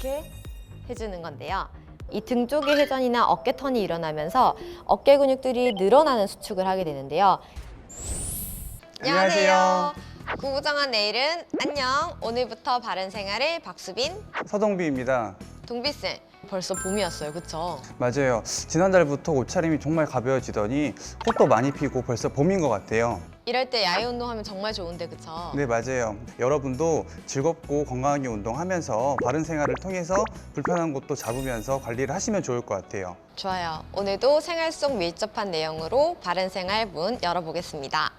이렇게 해주는 건데요. 이 등 쪽의 회전이나 어깨 턴이 일어나면서 어깨 근육들이 늘어나는 수축을 하게 되는데요. 안녕하세요. 구부정한 내일은 안녕. 오늘부터 바른 생활의 박수빈, 서동비입니다. 동비쌤. 벌써 봄이었어요, 그쵸? 맞아요. 지난달부터 옷차림이 정말 가벼워지더니 꽃도 많이 피고 벌써 봄인 것 같아요. 이럴 때 야외 운동하면 정말 좋은데, 그쵸? 네, 맞아요. 여러분도 즐겁고 건강하게 운동하면서 바른 생활을 통해서 불편한 곳도 잡으면서 관리를 하시면 좋을 것 같아요. 좋아요. 오늘도 생활 속 밀접한 내용으로 바른 생활 문 열어보겠습니다.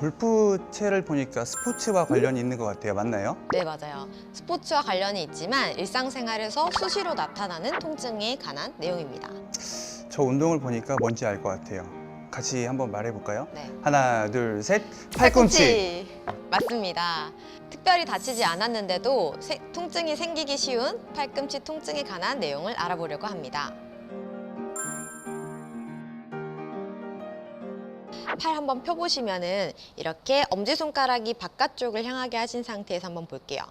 골프채를 보니까 스포츠와 관련이 있는 것 같아요. 맞나요? 네, 맞아요. 스포츠와 관련이 있지만 일상생활에서 수시로 나타나는 통증에 관한 내용입니다. 저 운동을 보니까 뭔지 알 것 같아요. 같이 한번 말해볼까요? 네. 하나, 둘, 셋. 팔꿈치. 맞습니다. 특별히 다치지 않았는데도 세- 통증이 생기기 쉬운 팔꿈치 통증에 관한 내용을 알아보려고 합니다. 팔 한번 펴보시면은 이렇게 엄지손가락이 바깥쪽을 향하게 하신 상태에서 한번 볼게요.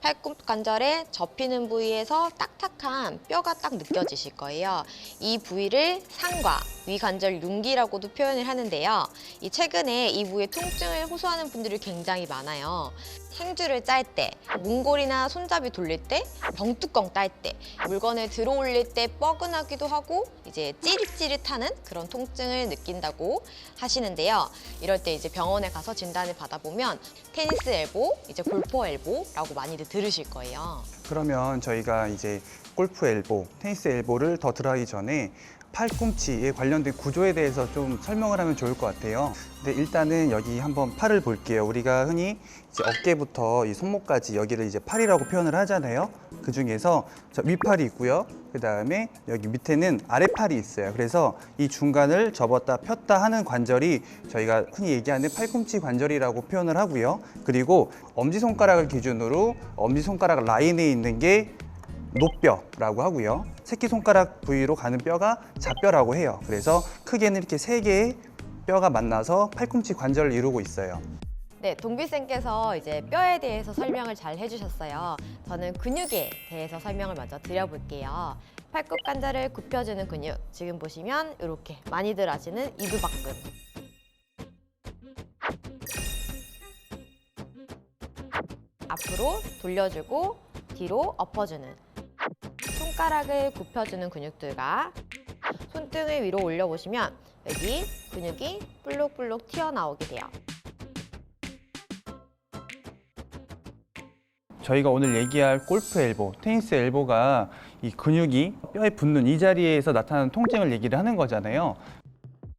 팔꿈 관절에 접히는 부위에서 딱딱한 뼈가 딱 느껴지실 거예요. 이 부위를 상과 위관절 융기라고도 표현을 하는데요. 이 최근에 이 부위에 통증을 호소하는 분들이 굉장히 많아요. 행주를 짤 때, 문골이나 손잡이 돌릴 때, 병뚜껑 딸 때, 물건을 들어 올릴 때 뻐근하기도 하고 이제 찌릿찌릿하는 그런 통증을 느낀다고 하시는데요. 이럴 때 이제 병원에 가서 진단을 받아보면 테니스 엘보, 이제 골퍼 엘보라고 많이들 들으실 거예요. 그러면 저희가 이제 골프 엘보, 테니스 엘보를 더 들어가기 전에 팔꿈치에 관련된 구조에 대해서 좀 설명을 하면 좋을 것 같아요. 근데 일단은 여기 한번 팔을 볼게요. 우리가 흔히 이제 어깨부터 이 손목까지 여기를 이제 팔이라고 표현을 하잖아요. 그 중에서 저 윗팔이 있고요. 그 다음에 여기 밑에는 아래팔이 있어요. 그래서 이 중간을 접었다 폈다 하는 관절이 저희가 흔히 얘기하는 팔꿈치 관절이라고 표현을 하고요. 그리고 엄지손가락을 기준으로 엄지손가락 라인에 있는 게 노뼈라고 하고요. 새끼손가락 부위로 가는 뼈가 잡뼈라고 해요. 그래서 크게는 이렇게 세 개의 뼈가 만나서 팔꿈치 관절을 이루고 있어요. 네, 동비쌤께서 이제 뼈에 대해서 설명을 잘 해주셨어요. 저는 근육에 대해서 설명을 먼저 드려볼게요. 팔꿈 관절을 굽혀주는 근육. 지금 보시면 이렇게 많이들 아시는 이두박근. 앞으로 돌려주고 뒤로 엎어주는 손가락을 굽혀주는 근육들과 손등을 위로 올려보시면 여기 근육이 볼록볼록 튀어나오게 돼요. 저희가 오늘 얘기할 골프 엘보, 테니스 엘보가 이 근육이 뼈에 붙는 이 자리에서 나타나는 통증을 얘기를 하는 거잖아요.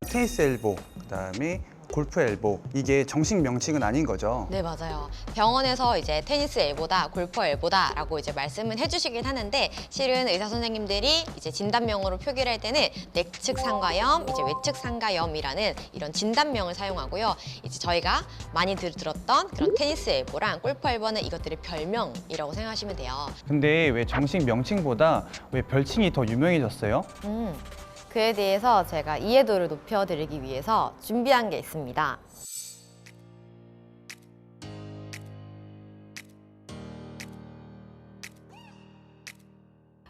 테니스 엘보, 그다음에 골프 엘보 이게 정식 명칭은 아닌 거죠. 네, 맞아요. 병원에서 이제 테니스 엘보다 골프 엘보다라고 이제 말씀은 해주시긴 하는데 실은 의사 선생님들이 이제 진단명으로 표기를 할 때는 내측 상가염, 이제 외측 상가염이라는 이런 진단명을 사용하고요. 이제 저희가 많이 들, 들었던 그런 테니스 엘보랑 골프 엘보는 이것들의 별명이라고 생각하시면 돼요. 근데 왜 정식 명칭보다 왜 별칭이 더 유명해졌어요? 음, 그에 대해서 제가 이해도를 높여드리기 위해서 준비한 게 있습니다.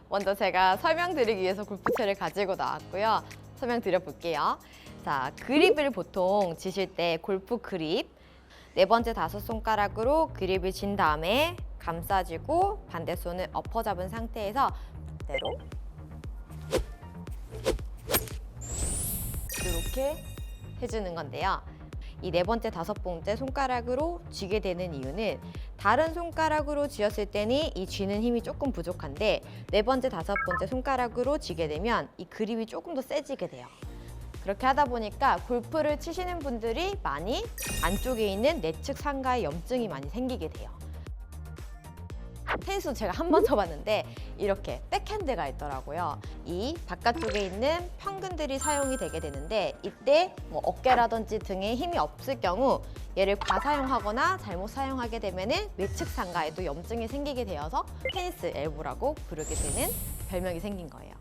먼저 제가 설명드리기 위해서 골프채를 가지고 나왔고요. 설명드려 볼게요. 자, 그립을 보통 지실 때 골프 그립 네 번째 다섯 손가락으로 그립을 진 다음에 감싸주고 반대 손을 엎어 잡은 상태에서 그대로 이렇게 해주는 건데요. 이 네 번째, 다섯 번째 손가락으로 쥐게 되는 이유는 다른 손가락으로 쥐었을 때는 이 쥐는 힘이 조금 부족한데 네 번째, 다섯 번째 손가락으로 쥐게 되면 이 그립이 조금 더 세지게 돼요. 그렇게 하다 보니까 골프를 치시는 분들이 많이 안쪽에 있는 내측 상가에 염증이 많이 생기게 돼요. 테니스도 제가 한 번 쳐봤는데 이렇게 백핸드가 있더라고요. 이 바깥쪽에 있는 평근들이 사용이 되게 되는데 이때 뭐 어깨라든지 등에 힘이 없을 경우 얘를 과사용하거나 잘못 사용하게 되면 은 외측 상가에도 염증이 생기게 되어서 테니스 엘보라고 부르게 되는 별명이 생긴 거예요.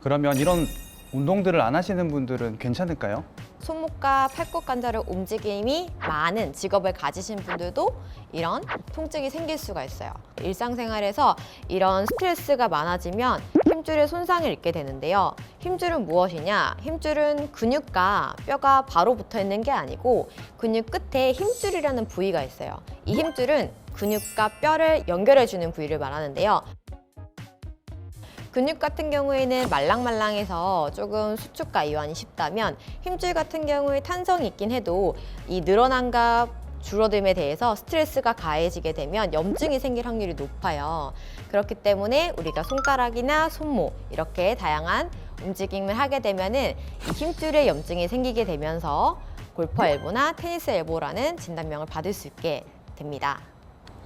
그러면 이런 운동들을 안 하시는 분들은 괜찮을까요? 손목과 팔꿈 관절의 움직임이 많은 직업을 가지신 분들도 이런 통증이 생길 수가 있어요. 일상생활에서 이런 스트레스가 많아지면 힘줄에 손상을 입게 되는데요. 힘줄은 무엇이냐? 힘줄은 근육과 뼈가 바로 붙어 있는 게 아니고 근육 끝에 힘줄이라는 부위가 있어요. 이 힘줄은 근육과 뼈를 연결해 주는 부위를 말하는데요. 근육 같은 경우에는 말랑말랑해서 조금 수축과 이완이 쉽다면 힘줄 같은 경우에 탄성이 있긴 해도 이 늘어남과 줄어듦에 대해서 스트레스가 가해지게 되면 염증이 생길 확률이 높아요. 그렇기 때문에 우리가 손가락이나 손목 이렇게 다양한 움직임을 하게 되면은 이 힘줄에 염증이 생기게 되면서 골퍼 엘보나 테니스 엘보라는 진단명을 받을 수 있게 됩니다.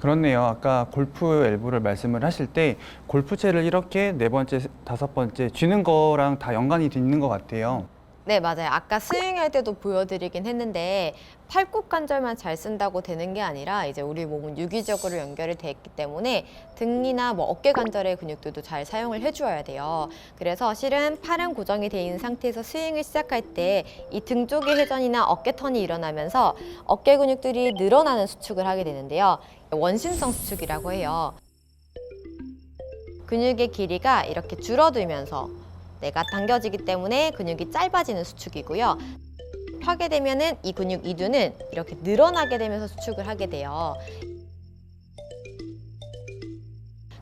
그렇네요. 아까 골프 엘보를 말씀을 하실 때 골프채를 이렇게 네 번째, 다섯 번째 쥐는 거랑 다 연관이 돼 있는 것 같아요. 네, 맞아요. 아까 스윙할 때도 보여드리긴 했는데 팔꿈 관절만 잘 쓴다고 되는 게 아니라 이제 우리 몸은 유기적으로 연결이 돼 있기 때문에 등이나 뭐 어깨 관절의 근육들도 잘 사용을 해주어야 돼요. 그래서 실은 팔은 고정이 돼 있는 상태에서 스윙을 시작할 때 이 등 쪽의 회전이나 어깨 턴이 일어나면서 어깨 근육들이 늘어나는 수축을 하게 되는데요. 원심성 수축이라고 해요. 근육의 길이가 이렇게 줄어들면서 내가 당겨지기 때문에 근육이 짧아지는 수축이고요. 하게 되면은 이 근육 이두는 이렇게 늘어나게 되면서 수축을 하게 돼요.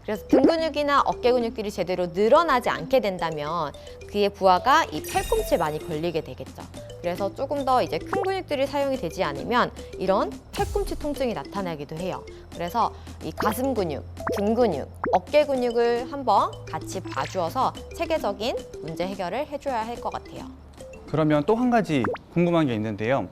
그래서 등 근육이나 어깨 근육들이 제대로 늘어나지 않게 된다면 그의 부하가 이 팔꿈치에 많이 걸리게 되겠죠. 그래서 조금 더 이제 큰 근육들이 사용이 되지 않으면 이런 팔꿈치 통증이 나타나기도 해요. 그래서 이 가슴 근육, 등 근육, 어깨 근육을 한번 같이 봐주어서 체계적인 문제 해결을 해줘야 할 것 같아요. 그러면 또 한 가지 궁금한 게 있는데요.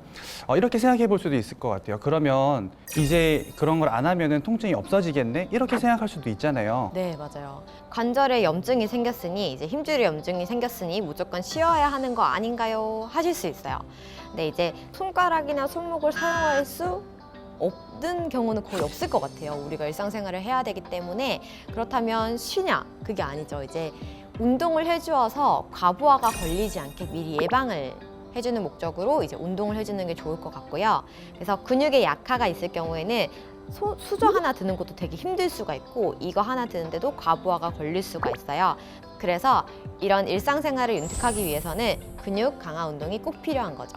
어, 이렇게 생각해 볼 수도 있을 것 같아요. 그러면 이제 그런 걸 안 하면은 통증이 없어지겠네? 이렇게 생각할 수도 있잖아요. 네, 맞아요. 관절에 염증이 생겼으니 이제 힘줄에 염증이 생겼으니 무조건 쉬어야 하는 거 아닌가요? 하실 수 있어요. 근데 이제 손가락이나 손목을 사용할 수 없는 경우는 거의 없을 것 같아요. 우리가 일상생활을 해야 되기 때문에 그렇다면 쉬냐? 그게 아니죠. 이제 운동을 해주어서 과부하가 걸리지 않게 미리 예방을 해주는 목적으로 이제 운동을 해주는 게 좋을 것 같고요. 그래서 근육에 약화가 있을 경우에는 소- 수저 하나 드는 것도 되게 힘들 수가 있고 이거 하나 드는데도 과부하가 걸릴 수가 있어요. 그래서 이런 일상생활을 윤택하기 위해서는 근육 강화 운동이 꼭 필요한 거죠.